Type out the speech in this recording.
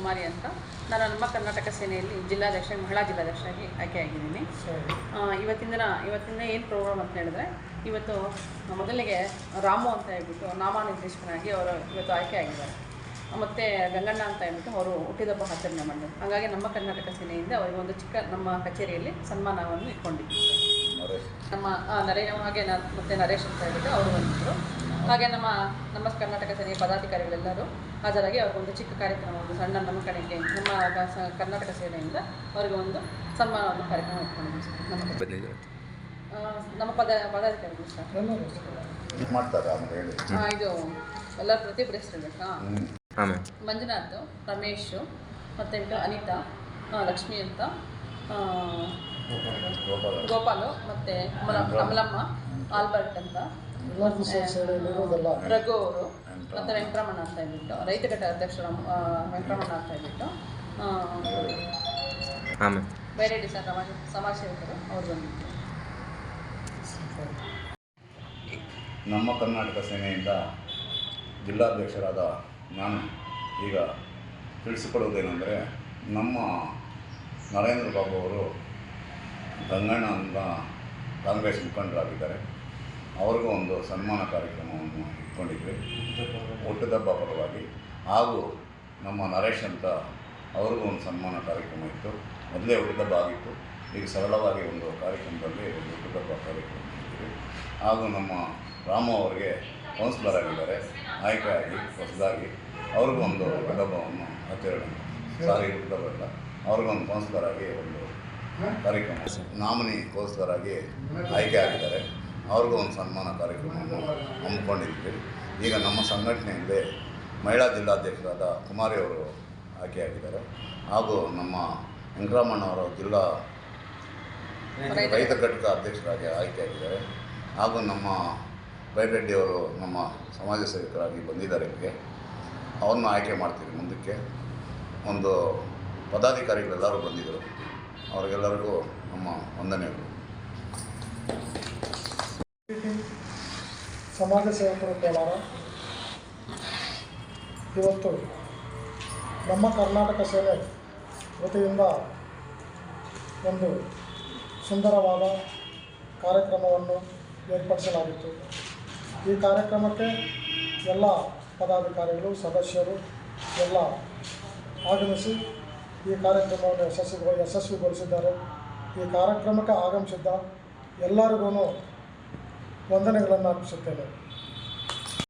ಕುಮಾರಿ ಅಂತ. ನಾನು ನಮ್ಮ ಕರ್ನಾಟಕ ಸೇನೆಯಲ್ಲಿ ಜಿಲ್ಲಾಧ್ಯಕ್ಷ ಮಹಿಳಾ ಜಿಲ್ಲಾಧ್ಯಕ್ಷರಾಗಿ ಆಯ್ಕೆಯಾಗಿದ್ದೀನಿ ಆಗಿದ್ದೀನಿ. ಇವತ್ತಿನ ದಿನ ಇವತ್ತಿನ ದಿನ ಏನು ಪ್ರೋಗ್ರಾಮ್ ಅಂತ ಹೇಳಿದ್ರೆ ಇವತ್ತು ಮೊದಲಿಗೆ ರಾಮು ಅಂತ ಹೇಳ್ಬಿಟ್ಟು ನಾಮನಿರ್ದೇಶಕನಾಗಿ ಅವರು ಇವತ್ತು ಆಯ್ಕೆ ಆಗಿದ್ದಾರೆ. ಮತ್ತು ಗಂಗಣ್ಣ ಅಂತ ಹೇಳ್ಬಿಟ್ಟು ಅವರು ಹುಟ್ಟಿದಬ್ಬ ಆಚರಣೆ ಮಾಡಿದ್ರು ಹಾಗಾಗಿ ನಮ್ಮ ಕರ್ನಾಟಕ ಸೇನೆಯಿಂದ ಅವರಿಗೆ ಒಂದು ಚಿಕ್ಕ ನಮ್ಮ ಕಚೇರಿಯಲ್ಲಿ ಸನ್ಮಾನವನ್ನು ಇಟ್ಕೊಂಡಿದ್ದೀವಿ ನಮ್ಮ ನರೇ ಹಾಗೆ ಮತ್ತೆ ಮತ್ತು ನರೇಶ್ ಅಂತ ಹೇಳ್ಬಿಟ್ಟು ಅವರು ಬಂದಿದ್ದರು ಹಾಗೆ ನಮ್ಮ ನಮ್ಮ ಕರ್ನಾಟಕ ಸೇನೆಯ ಪದಾಧಿಕಾರಿಗಳೆಲ್ಲರೂ ಹಾಜರಾಗಿ ಅವ್ರಿಗೊಂದು ಚಿಕ್ಕ ಕಾರ್ಯಕ್ರಮ ಒಂದು ಸಣ್ಣ ನಮ್ಮ ಕಡೆಗೆ ನಮ್ಮ ಸ- ಕರ್ನಾಟಕ ಸೇನೆಯಿಂದ ಅವರಿಗೆ ಒಂದು ಸನ್ಮಾನವನ್ನು ಕಾರ್ಯಕ್ರಮ ಇಟ್ಕೊಂಡಿದ್ದೀವಿ ಸರ್. ನಮ್ಮ ಪದ ಪದಾಧಿಕಾರಿಗಳು ಸರ್. ಇದು ಮಾಡ್ತಾರೆ ಆಮೇಲೆ ಹೇಳಿ. ಆ, ಇದು ಎಲ್ಲ ಪ್ರತಿ ಪ್ರಶ್ನೆ ಹಾಂ. ಮಂಜುನಾಥ್ ರಮೇಶು ಮತ್ತು ಅನಿತಾ ಆ, ಲಕ್ಷ್ಮಿ ಅಂತ ಆ, ಗೋಪಾಲ. ಗೋಪಾಲು ಮತ್ತು ಕಮಲಮ್ಮ ಅಮಲಮ್ಮ ಆಲ್ಬರ್ಟ್ ಅಂತ. ರಘು ಅವರು ಮತ್ತು ವೆಂಕಟರಮಣ ಅಂತ ಹೇಳ್ಬಿಟ್ಟು ರೈತ ಘಟ ಅಧ್ಯಕ್ಷರು ಆ, ವೆಂಕಟರಮಣ ಅಂತ ಹೇಳ್ಬಿಟ್ಟು ಆ, ಹಾಂ ಮ್ಯಾಮ್ ಬೇರೆ ಡಿಸೈನ್ ಸರ್ ಸಮಾಜ ಸಮಾಜ ಸೇವಕರು ಅವ್ರು ಬಂದಿದ್ದರು ನಮ್ಮ ಕರ್ನಾಟಕ ಸೇನೆಯಿಂದ ಜಿಲ್ಲಾಧ್ಯಕ್ಷರಾದ ನಾನು ಈಗ ತಿಳಿಸಿಕೊಡುವುದೇನೆಂದರೆ ನಮ್ಮ ನರೇಂದ್ರ ಬಾಬು ಅವರು ಗಂಗಣ್ಣ ಅಂತ ಕಾಂಗ್ರೆಸ್ ಮುಖಂಡರಾಗಿದ್ದಾರೆ. ಅವ್ರಿಗೂ ಒಂದು ಸನ್ಮಾನ ಕಾರ್ಯಕ್ರಮವನ್ನು ಇಟ್ಕೊಂಡಿದ್ವಿ. ಹುಟ್ಟುದಬ್ಬ ಪರವಾಗಿ. ಹಾಗೂ ನಮ್ಮ ನರೇಶ್ ಅಂತ ಅವ್ರಿಗೂ ಒಂದು ಸನ್ಮಾನ ಕಾರ್ಯಕ್ರಮ ಇತ್ತು. ಮೊದಲೇ ಹುಟ್ಟುದಬ್ಬ ಆಗಿತ್ತು. ಈಗ ಸರಳವಾಗಿ ಒಂದು ಕಾರ್ಯಕ್ರಮದಲ್ಲಿ ಒಂದು ಹುಟ್ಟುದಬ್ಬ ಕಾರ್ಯಕ್ರಮ ಹಾಗೂ ನಮ್ಮ ರಾಮು ಅವರಿಗೆ ಕೌನ್ಸಿಲರ್ ಆಗಿದ್ದಾರೆ. ಆಯ್ಕೆಯಾಗಿ ಹೊಸದಾಗಿ. ಅವ್ರಿಗೂ ಒಂದು ಹುಟ್ಟುದಬ್ಬವನ್ನು ಆಚರಣೆ ಸಾರಿ ಹುಟ್ಟುದಬ್ಬ ಇಲ್ಲ ಅವ್ರಿಗೊಂದು ಕೌನ್ಸಿಲರ್ ಆಗಿ ಒಂದು ಕಾರ್ಯಕ್ರಮ ನಾಮಿನಿ ಕೌನ್ಸಿಲರ್ ಆಗಿ ಆಯ್ಕೆ ಆಗಿದ್ದಾರೆ ಅವ್ರಿಗೂ ಒಂದು ಸನ್ಮಾನ ಕಾರ್ಯಕ್ರಮವನ್ನು ಹಮ್ಮಿಕೊಂಡಿದ್ವಿ. ಈಗ ನಮ್ಮ ಸಂಘಟನೆಯಲ್ಲಿ ಮಹಿಳಾ ಜಿಲ್ಲಾಧ್ಯಕ್ಷರಾದ ಕುಮಾರಿ ಅವರು ಆಯ್ಕೆಯಾಗಿದ್ದಾರೆ. ಹಾಗೂ ನಮ್ಮ ವೆಂಕಟರಮಣ ಅವರು ಜಿಲ್ಲಾ ರೈತ ಘಟಕ ಅಧ್ಯಕ್ಷರಾಗಿ ಆಯ್ಕೆಯಾಗಿದ್ದಾರೆ. ಹಾಗೂ ನಮ್ಮ ಬೈರೆಡ್ಡಿ ಅವರು ನಮ್ಮ ಸಮಾಜ ಸೇವಕರಾಗಿ ಬಂದಿದ್ದಾರೆ ಇಲ್ಲಿಗೆ. ಅವ್ರನ್ನ ಆಯ್ಕೆ ಮಾಡ್ತೀವಿ ಮುಂದಕ್ಕೆ. ಒಂದು ಪದಾಧಿಕಾರಿಗಳೆಲ್ಲರೂ ಬಂದಿದ್ದರು. ಅವರಿಗೆಲ್ಲರಿಗೂ ನಮ್ಮ ವಂದನೆಗಳು. ಸಮಾಜ ಸೇವಕರು ಕೋಲಾರ. ಇವತ್ತು ನಮ್ಮ ಕರ್ನಾಟಕ ಸೇನೆ ವತಿಯಿಂದ ಒಂದು ಸುಂದರವಾದ ಕಾರ್ಯಕ್ರಮವನ್ನು ಏರ್ಪಡಿಸಲಾಗಿತ್ತು. ಈ ಕಾರ್ಯಕ್ರಮಕ್ಕೆ ಎಲ್ಲ ಪದಾಧಿಕಾರಿಗಳು, ಸದಸ್ಯರು ಎಲ್ಲ ಆಗಮಿಸಿ ಈ ಕಾರ್ಯಕ್ರಮವನ್ನು ಯಶಸ್ವಿ ಯಶಸ್ವಿಗೊಳಿಸಿದ್ದಾರೆ. ಈ ಕಾರ್ಯಕ್ರಮಕ್ಕೆ ಆಗಮಿಸಿದ್ದ ಎಲ್ಲರಿಗೂ ವಂದನೆಗಳನ್ನು ಅರ್ಪಿಸುತ್ತೇನೆ